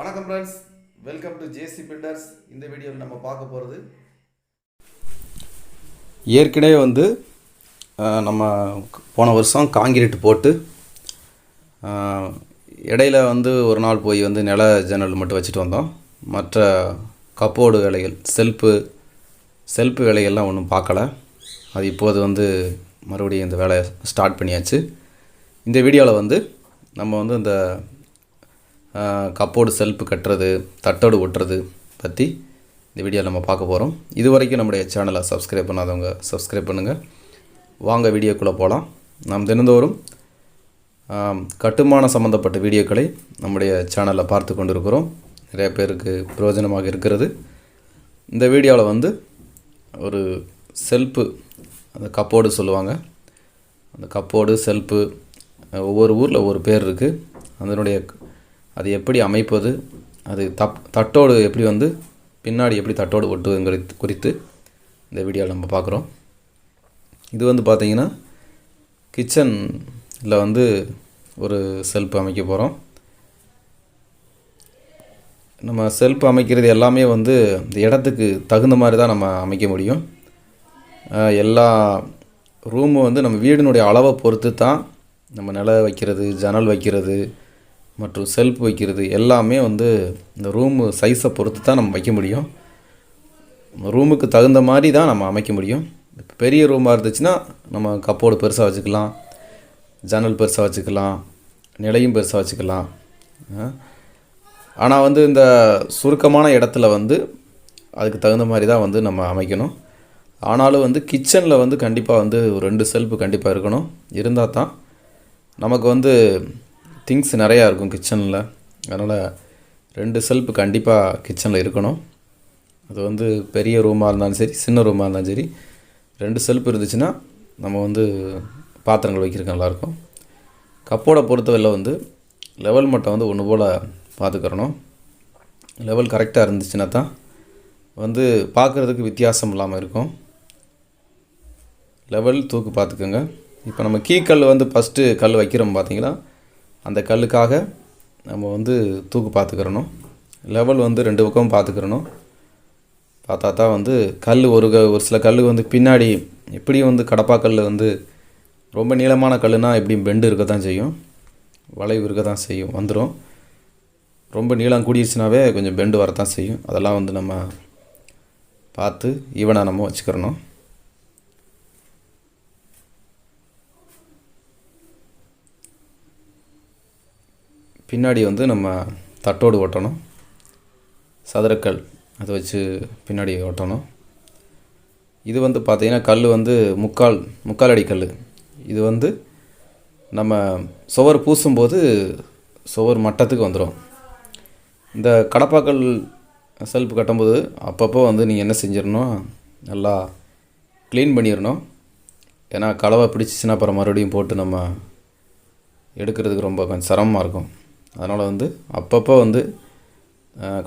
வணக்கம் friends welcome to JC builders இந்த வீடியோவில் நம்ம பார்க்க போகிறது ஏற்கனவே வந்து நம்ம போன வருஷம் காங்கிரீட் போட்டு இடையில வந்து ஒரு நாள் போய் வந்து நில ஜன்னல் மட்டும் வச்சுட்டு வந்தோம். மற்ற கப்போர்டு வேலைகள் செல்ஃபு செல்ஃபு வேலைகள்லாம் ஒன்றும் பார்க்கல. அது இப்போது வந்து மறுபடியும் இந்த வேலையை ஸ்டார்ட் பண்ணியாச்சு. இந்த வீடியோவில் வந்து நம்ம வந்து இந்த கப்போடு செல்ஃப் கட்டுறது தட்டோடு ஒட்டுறது பற்றி இந்த வீடியோ நம்ம பார்க்க போகிறோம் இது வரைக்கும் நம்முடைய சேனலை சப்ஸ்கிரைப் பண்ணாதவங்க சப்ஸ்கிரைப் பண்ணுங்கள் வாங்க வீடியோக்குள்ளே போகலாம் நாம் தினந்தோறும் கட்டுமானம் கட்டுமான சம்மந்தப்பட்ட வீடியோக்களை நம்முடைய சேனலில் பார்த்து கொண்டு இருக்கிறோம் நிறைய பேருக்கு பிரயோஜனமாக இருக்கிறது. இந்த வீடியோவில் வந்து ஒரு செல்ஃபு அந்த கப்போர்டு சொல்லுவாங்க. அந்த கப்போடு செல்ஃபு ஒவ்வொரு ஊரில் ஒவ்வொரு பேர் இருக்குது அதனுடைய அது எப்படி அமைப்பது அது தப் தட்டோடு எப்படி வந்து பின்னாடி எப்படி தட்டோடு ஒட்டுதுங்கிறது குறித்து இந்த வீடியோவில் நம்ம பார்க்குறோம். இது வந்து பார்த்திங்கன்னா கிச்சனில் வந்து ஒரு செல்ஃப் அமைக்க போகிறோம் நம்ம செல்ஃப் அமைக்கிறது எல்லாமே வந்து இந்த இடத்துக்கு தகுந்த மாதிரி தான் நம்ம அமைக்க முடியும். எல்லா ரூமும் வந்து நம்ம வீடினுடைய அளவை பொறுத்து தான் நம்ம நில வைக்கிறது ஜன்னல் வைக்கிறது மற்றும் செல்ஃப் வைக்கிறது எல்லாமே வந்து இந்த ரூமு சைஸை பொறுத்து தான் நம்ம வைக்க முடியும். ரூமுக்கு தகுந்த மாதிரி தான் நம்ம அமைக்க முடியும். பெரிய ரூமாக இருந்துச்சுன்னா நம்ம கப்போர்டு பெருசாக வச்சுக்கலாம். ஜன்னல் பெருசாக வச்சுக்கலாம். நிலையும் பெருசாக வச்சுக்கலாம். ஆனால் வந்து இந்த சுருக்கமான இடத்துல வந்து அதுக்கு தகுந்த மாதிரி தான் வந்து நம்ம அமைக்கணும். ஆனாலும் வந்து கிச்சனில் வந்து கண்டிப்பாக வந்து ஒரு ரெண்டு செல்ஃபு கண்டிப்பாக இருக்கணும். இருந்தால் தான் நமக்கு வந்து திங்ஸ் நிறையா இருக்கும் கிச்சனில். அதனால் ரெண்டு செல்ஃப் கண்டிப்பாக கிச்சனில் இருக்கணும். அது வந்து பெரிய ரூமாக இருந்தாலும் சரி சின்ன ரூமாக இருந்தாலும் சரி ரெண்டு செல்ஃப் இருந்துச்சுன்னா நம்ம வந்து பாத்திரங்கள் வைக்கிறதுக்கு நல்லாயிருக்கும். கப்போட பொறுத்தவரையில் வந்து லெவல் மட்டும் வந்து ஒன்று போல் பார்த்துக்கிறணும் லெவல் கரெக்டாக இருந்துச்சுன்னா தான் வந்து பார்க்குறதுக்கு வித்தியாசம் இல்லாமல் இருக்கும். லெவல் தூக்கு பார்த்துக்கோங்க இப்போ நம்ம கீக்கல் வந்து ஃபஸ்ட்டு கல் வைக்கிறோம் பார்த்தீங்கன்னா அந்த கல்லுக்காக நம்ம வந்து தூக்கு பார்த்துக்கிறணும். லெவல் வந்து ரெண்டு பக்கமும் பார்த்துக்கிறணும். பார்த்தா தான் வந்து கல் ஒரு க ஒரு சில கல் வந்து பின்னாடி எப்படியும் வந்து கடப்பாக்கல் வந்து ரொம்ப நீளமான கல்லுனால் எப்படியும் பெண்டு இருக்க தான் செய்யும். வளைவு இருக்க தான் செய்யும் வந்துடும் ரொம்ப நீளம் கூடிடுச்சுனாவே கொஞ்சம் பெண்டு வரத்தான் செய்யும். அதெல்லாம் வந்து நம்ம பார்த்து ஈவனாக நம்ம வச்சுக்கிறணும். பின்னாடி வந்து நம்ம தட்டோடு ஒட்டணும். சதுரக்கல் அதை வச்சு பின்னாடி ஓட்டணும் இது வந்து பார்த்திங்கன்னா கல் வந்து முக்கால் முக்கால் அடி கல் இது வந்து நம்ம சுவர் பூசும்போது சுவர் மட்டத்துக்கு வந்துடும் இந்த கடப்பாக்கல் செல்ஃப் கட்டும்போது அப்பப்போ வந்து நீங்கள் என்ன செஞ்சிடணும்? நல்லா க்ளீன் பண்ணிடணும். ஏன்னா கலவை பிடிச்சிச்சின்னா அப்புறம் மறுபடியும் போட்டு நம்ம எடுக்கிறதுக்கு ரொம்ப கொஞ்சம் சிரமமாக இருக்கும். அதனால் வந்து அப்பப்போ வந்து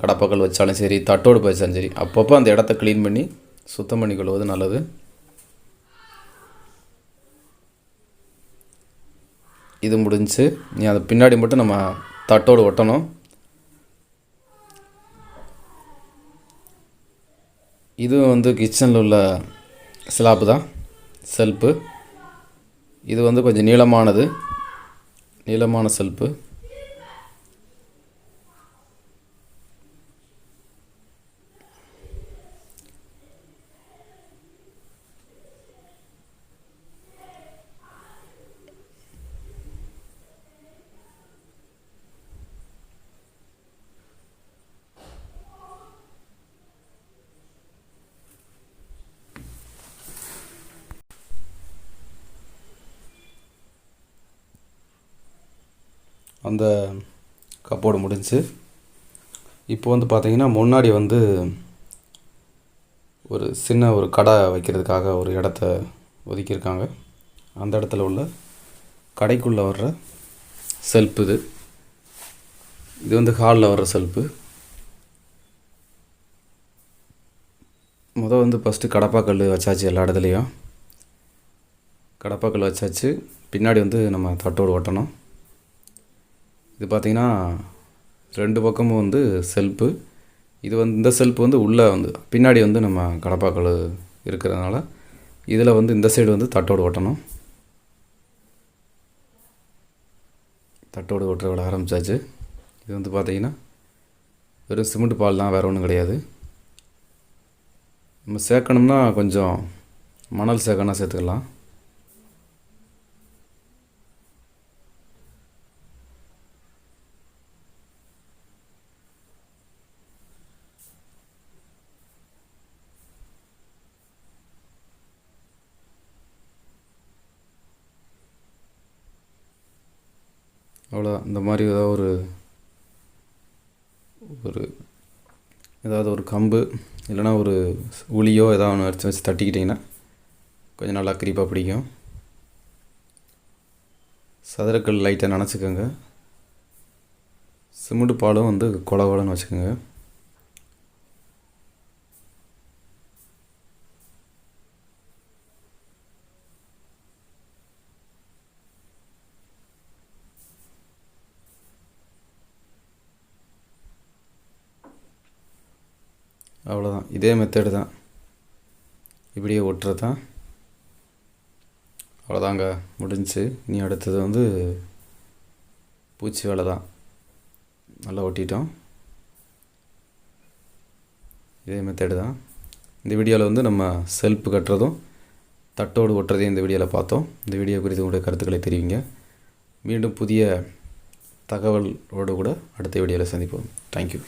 கடப்பாக்கள் கடப்பாக்கல் வச்சாலும் சரி தட்டோடு வச்சாலும் சரி அப்பப்போ அந்த இடத்த க்ளீன் பண்ணி சுத்தம் பண்ணி கொள்வது நல்லது. இது முடிஞ்சு நீ அதை பின்னாடி மட்டும் நம்ம தட்டோடு ஒட்டணும். இதுவும் வந்து கிச்சனில் உள்ள ஸ்லாப்பு தான் செல்ப்பு இது வந்து கொஞ்சம் நீளமானது நீளமான செல்ப்பு அந்த கப்போர்டு முடிஞ்சு இப்போ வந்து பார்த்தீங்கன்னா முன்னாடி வந்து ஒரு சின்ன ஒரு கடை வைக்கிறதுக்காக ஒரு இடத்த ஒதுக்கியிருக்காங்க. அந்த இடத்துல உள்ள கடைக்குள்ளே வர்ற செல்ஃப் இது. இது வந்து ஹாலில் வர்ற செல்ஃபு முத வந்து ஃபஸ்ட்டு கடப்பாக்கல் வச்சாச்சு எல்லா இடத்துலையும். கடப்பாக்கல் வச்சாச்சு. பின்னாடி வந்து நம்ம தட்டோடு ஒட்டணும். இது பார்த்திங்கன்னா ரெண்டு பக்கமும் வந்து செல்ப்பு. இது வந்து இந்த செல்ப் வந்து உள்ளே வந்து பின்னாடி வந்து நம்ம கடப்பாக்கள் இருக்கிறதுனால இதில் வந்து இந்த சைடு வந்து தட்டோடு ஒட்டணும். தட்டோடு ஒட்டுற விட ஆரம்பித்தாச்சு இது வந்து பார்த்திங்கன்னா வெறும் சிமெண்ட் பால் தான் வேறு ஒன்றும் கிடையாது. நம்ம சேர்க்கணும்னா கொஞ்சம் மணல் சேர்க்கணும் சேர்த்துக்கலாம். அவ்வளோ இந்த மாதிரி ஏதாவது ஒரு ஒரு ஏதாவது ஒரு கம்பு இல்லைனா ஒரு உளியோ ஏதாவது ஒன்று வச்சு வச்சு தட்டிக்கிட்டிங்கன்னா கொஞ்சம் நல்லா கிரிப்பாக பிடிக்கும். சதுரக்கல் லைட்டாக நினச்சிக்கோங்க. சிமெண்ட் பாலும் வந்து கொல கொலன்னு வச்சுக்கோங்க. அவ்வளோதான் இதே மெத்தடு தான். இப்படியே ஒட்டுறது தான் அவ்வளோதாங்க முடிஞ்சு. இனி அடுத்தது வந்து பூச்சி வேலை தான் நல்லா ஒட்டிட்டோம். இதே மெத்தடு தான். இந்த வீடியோவில் வந்து நம்ம செல்ஃப் கட்டுறதும் தட்டோடு ஒட்டுறதையும் இந்த வீடியோவில் பார்த்தோம். இந்த வீடியோ குறித்து உங்களுடைய கருத்துக்களை தெரிவிங்க. மீண்டும் புதிய தகவலோடு கூட அடுத்த வீடியோவில் சந்திப்போம். தேங்க்யூ